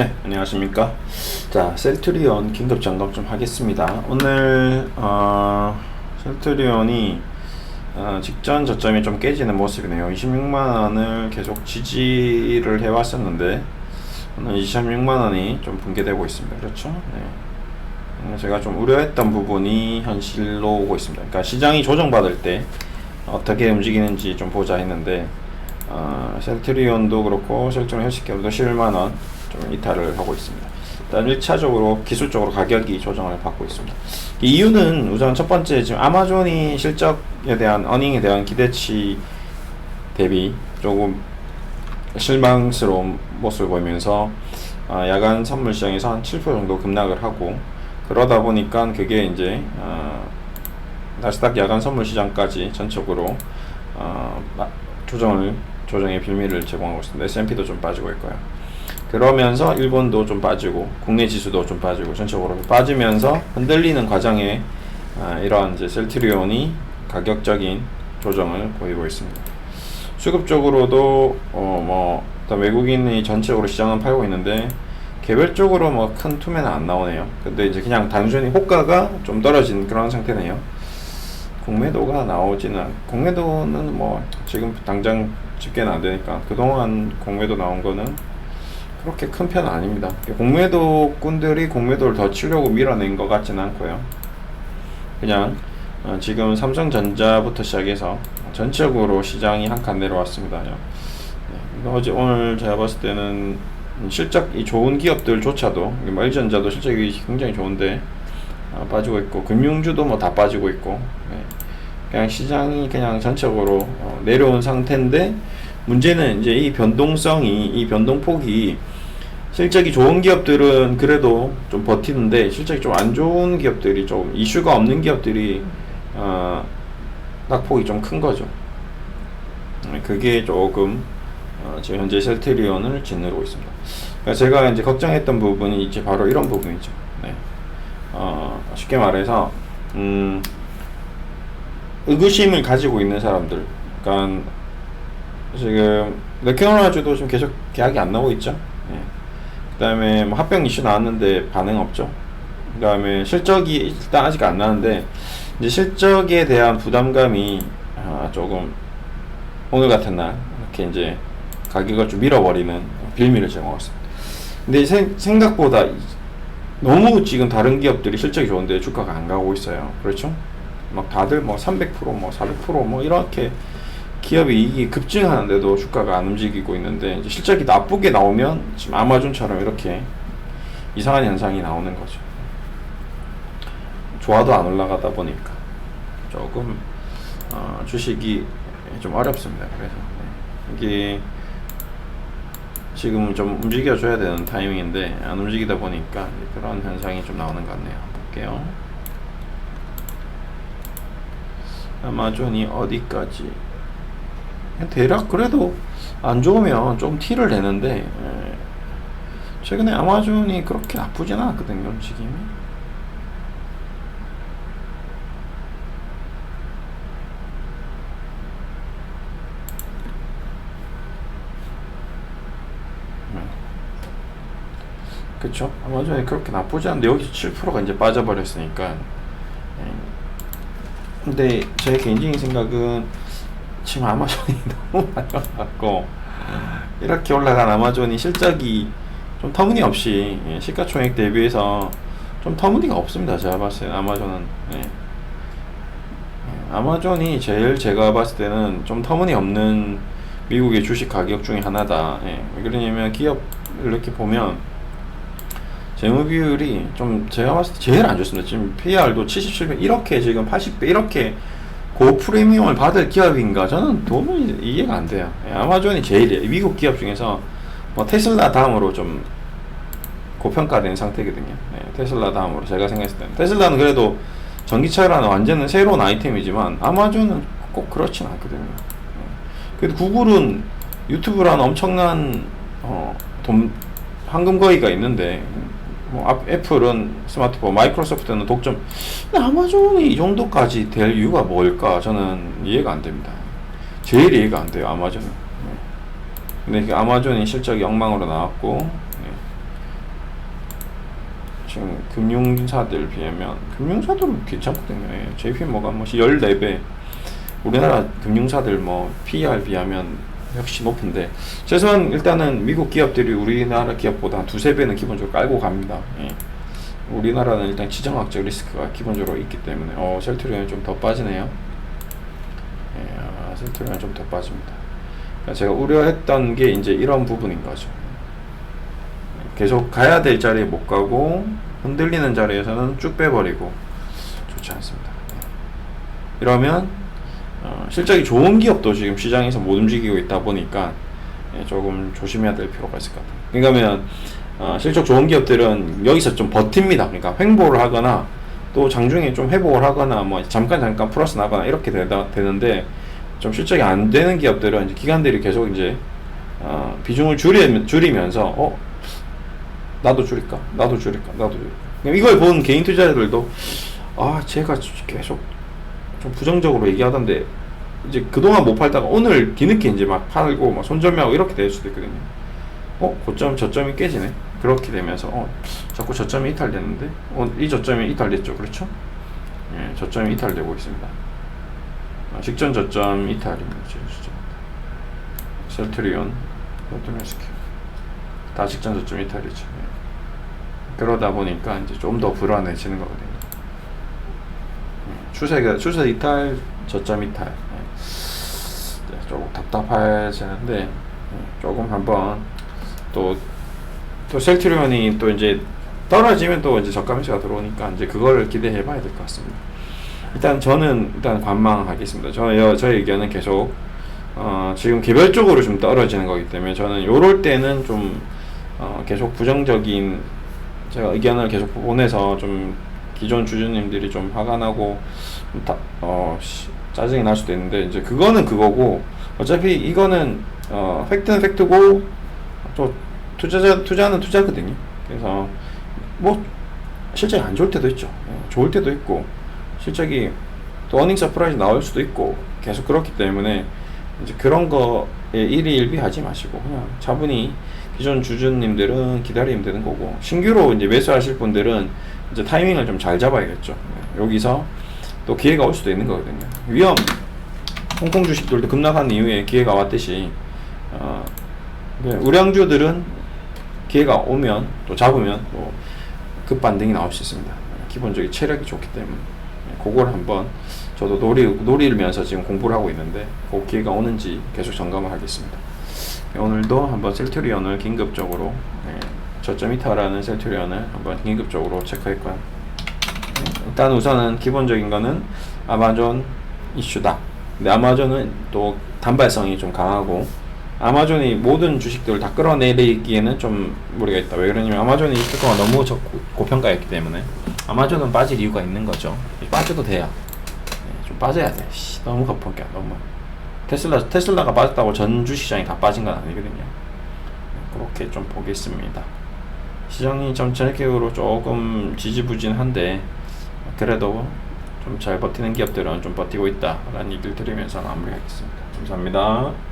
네, 안녕하십니까. 자, 셀트리온 긴급 점검 좀 하겠습니다. 오늘, 어, 셀트리온이, 어, 직전 저점이 좀 깨지는 모습이네요. 26만 원을 계속 지지를 해왔었는데, 오늘 26만 원이 좀 붕괴되고 있습니다. 그렇죠? 네. 음, 제가 좀 우려했던 부분이 현실로 오고 있습니다. 그러니까 시장이 조정받을 때 어떻게 움직이는지 좀 보자 했는데, 어, 셀트리온도 그렇고 셀트리온 헬스케어도 11만원 좀 이탈을 하고 있습니다. 일단 1차적으로 기술적으로 가격이 조정을 받고 있습니다. 이 이유는 우선 첫 번째 지금 아마존이 실적에 대한 어닝에 대한 기대치 대비 조금 실망스러운 모습을 보이면서 어, 야간 선물 시장에서 한 7% 정도 급락을 하고 그러다 보니까 그게 이제 어, 나스닥 야간 선물 시장까지 전적으로 어, 마- 조정을 조정의 빌미를 제공하고 있습니다. S&P도 좀 빠지고 있고요. 그러면서 일본도 좀 빠지고 국내 지수도 좀 빠지고 전체적으로 빠지면서 흔들리는 과정에 아, 이러한 이제 셀트리온이 가격적인 조정을 보이고 있습니다. 수급적으로도 어뭐 일단 외국인이 전체적으로 시장은 팔고 있는데 개별적으로 뭐 큰 투매는 안 나오네요. 근데 이제 그냥 단순히 호가가 좀 떨어진 그런 상태네요. 공매도가 나오지는 않- 공매도는 뭐 지금 당장 집계는 안 되니까 그동안 공매도 나온 거는 그렇게 큰 편은 아닙니다. 공매도 꾼들이 공매도를 더 치려고 밀어낸 것 같지는 않고요. 그냥 어, 지금 삼성전자부터 시작해서 전체적으로 시장이 한 칸 내려왔습니다. 네, 이거 어제 오늘 제가 봤을 때는 실적이 좋은 기업들조차도 뭐 LG전자도 실적이 굉장히 좋은데 어, 빠지고 있고 금융주도 뭐 다 빠지고 있고 네. 그냥 시장이 그냥 전체적으로 어, 내려온 상태인데 문제는 이제 이 변동성이 이 변동폭이 실적이 좋은 기업들은 그래도 좀 버티는데 실적이 좀 안 좋은 기업들이 좀 이슈가 없는 기업들이 어, 낙폭이 좀 큰 거죠. 네, 그게 조금 어, 지금 현재 셀트리온을 짓누르고 있습니다. 그러니까 제가 이제 걱정했던 부분이 이제 바로 이런 부분이죠. 네. 어, 쉽게 말해서 음, 의구심을 가지고 있는 사람들, 그러니까 지금 레케노라주도 지금 계속 계약이 안 나오고 있죠. 예. 그다음에 뭐 합병 이슈 나왔는데 반응 없죠. 그다음에 실적이 일단 아직 안 나는데 이제 실적에 대한 부담감이 아, 조금 오늘 같은 날 이렇게 이제 가격을 좀 밀어버리는 빌미를 제공했습니다. 근데 생, 생각보다 이- 너무 지금 다른 기업들이 실적이 좋은데 주가가 안 가고 있어요. 그렇죠? 막 다들 뭐 300%, 뭐 400%뭐 이렇게 기업이 이익이 급증하는데도 주가가 안 움직이고 있는데 실적이 나쁘게 나오면 지금 아마존처럼 이렇게 이상한 현상이 나오는 거죠. 좋아도 안 올라가다 보니까 조금 어, 주식이 좀 어렵습니다. 그래서 네. 이게 지금 좀 움직여줘야 되는 타이밍인데 안 움직이다 보니까 그런 현상이 좀 나오는 것 같네요. 볼게요. 아마존이 어디까지? 대략 그래도 안 좋으면 좀 티를 내는데 예. 최근에 아마존이 그렇게 나쁘진 않았거든요 움직임이 음. 그쵸 아마존이 그렇게 나쁘지 않은데 여기서 7%가 이제 빠져버렸으니까 예. 근데 제 개인적인 생각은 지금 아마존이 너무 많이 올라갔고 이렇게 올라간 아마존이 실적이 좀 터무니없이 예, 시가총액 대비해서 좀 터무니가 없습니다. 제가 봤을 때 아마존은 예. 예, 아마존이 제일 제가 봤을 때는 좀 터무니없는 미국의 주식 가격 중에 하나다. 예. 왜 그러냐면 기업을 이렇게 보면 재무 비율이 좀 제가 봤을 때 제일 안 좋습니다. 지금 PR도 77배 이렇게 지금 80배 이렇게 고 프리미엄을 받을 기업인가 저는 도무지 이해가 안 돼요. 예, 아마존이 제일이에요. 미국 기업 중에서 뭐 테슬라 다음으로 좀 고평가된 상태거든요. 예, 테슬라 다음으로 제가 생각했을 때는 테슬라는 그래도 전기차라는 완전히 새로운 아이템이지만 아마존은 꼭 그렇진 않거든요. 예. 그래도 구글은 유튜브라는 엄청난 어, 돈 황금 거위가 있는데 뭐 앞- 애플은 스마트폰, 마이크로소프트는 독점. 근데 아마존이 이 정도까지 될 이유가 뭘까? 저는 이해가 안 됩니다. 제일 이해가 안 돼요, 아마존은. 네. 근데 그 아마존이 실적이 엉망으로 나왔고, 네. 지금 금융사들 비하면 금융사들은 괜찮거든요. 예. JP 뭐가 뭐 14배 우리나라 금융사들 뭐 PER 비하면 역시 높은데 최소한 일단은 미국 기업들이 우리나라 기업보다 한 두세 배는 기본적으로 깔고 갑니다. 예. 우리나라는 일단 지정학적 리스크가 기본적으로 있기 때문에 어 셀트리온이 좀 더 빠지네요. 예, 아, 셀트리온이 좀 더 빠집니다. 그러니까 제가 우려했던 게 이제 이런 부분인 거죠. 계속 가야 될 자리에 못 가고 흔들리는 자리에서는 쭉 빼버리고 좋지 않습니다. 네. 이러면 어, 실적이 좋은 기업도 지금 시장에서 못 움직이고 있다 보니까 예, 조금 조심해야 될 필요가 있을 것 같아요. 그러니까 어, 실적 좋은 기업들은 여기서 좀 버팁니다. 그러니까 횡보를 하거나 또 장중에 좀 회복을 하거나 뭐 잠깐 잠깐 플러스 나거나 이렇게 되다, 되는데 좀 실적이 안 되는 기업들은 이제 기관들이 계속 이제 어, 비중을 줄이, 줄이면서 어 나도 줄일까 나도 줄일까 나도 줄일까 이걸 본 개인 투자자들도 아 제가 계속 좀 부정적으로 얘기하던데 이제 그동안 못 팔다가 오늘 뒤늦게 이제 막 팔고 막 손절매하고 이렇게 될 수도 있거든요. 어 고점 저점이 깨지네. 그렇게 되면서 어 자꾸 저점이 이탈됐는데 어, 이 저점이 이탈됐죠, 그렇죠? 예, 저점이 이탈되고 있습니다. 아, 직전 저점 이탈입니다. 셀트리온, 포트메스키 다 직전 저점 이탈이죠. 예. 그러다 보니까 이제 좀 더 불안해지는 거거든요. 예, 추세가 추세 이탈, 저점 이탈. 예. 네, 조금 답답해지는데 예, 조금 한번 또 또 셀트리온이 또 이제 떨어지면 또 이제 저가 매수가 들어오니까 이제 그거를 기대해 봐야 될 것 같습니다. 일단 저는 일단 관망하겠습니다. 저, 저의 의견은 계속 어, 지금 개별적으로 좀 떨어지는 거기 때문에 저는 요럴 때는 좀 어, 계속 부정적인 제가 의견을 계속 보내서 좀 기존 주주님들이 좀 화가 나고 좀 다, 어, 씨, 짜증이 날 수도 있는데 이제 그거는 그거고 어차피 이거는 어, 팩트는 팩트고 또 투자자 투자는 투자거든요. 그래서 뭐 실적이 안 좋을 때도 있죠. 예, 좋을 때도 있고 실적이 또 어닝 서프라이즈 나올 수도 있고 계속 그렇기 때문에 이제 그런 거에 일희일비하지 마시고 그냥 차분히 기존 주주님들은 기다리면 되는 거고 신규로 이제 매수하실 분들은 이제 타이밍을 좀 잘 잡아야겠죠. 예, 여기서 또 기회가 올 수도 있는 거거든요. 위험 홍콩 주식들도 급락한 이후에 기회가 왔듯이 어, 그 우량주들은 기회가 오면 또 잡으면 또 급반등이 나올 수 있습니다. 기본적인 체력이 좋기 때문에 그걸 한번 저도 노리, 노리면서 지금 공부를 하고 있는데 그 기회가 오는지 계속 점검을 하겠습니다. 오늘도 한번 셀트리온을 긴급적으로 네, 저점 이탈하는 셀트리온을 한번 긴급적으로 체크했고요. 일단 우선은 기본적인 거는 아마존 이슈다. 근데 아마존은 또 단발성이 좀 강하고 아마존이 모든 주식들을 다 끌어내리기에는 좀 무리가 있다. 왜 그러냐면 아마존이 동안 너무 저, 고평가였기 때문에 아마존은 빠질 이유가 있는 거죠. 빠져도 돼요. 네, 좀 빠져야 돼. 씨, 너무 고평가 너무. 테슬라 테슬라가 빠졌다고 전 주시장이 다 빠진 건 아니거든요. 네, 그렇게 좀 보겠습니다. 시장이 전체적으로 조금 지지부진한데 그래도 좀 잘 버티는 기업들은 좀 버티고 있다라는 얘기를 드리면서 마무리하겠습니다. 감사합니다.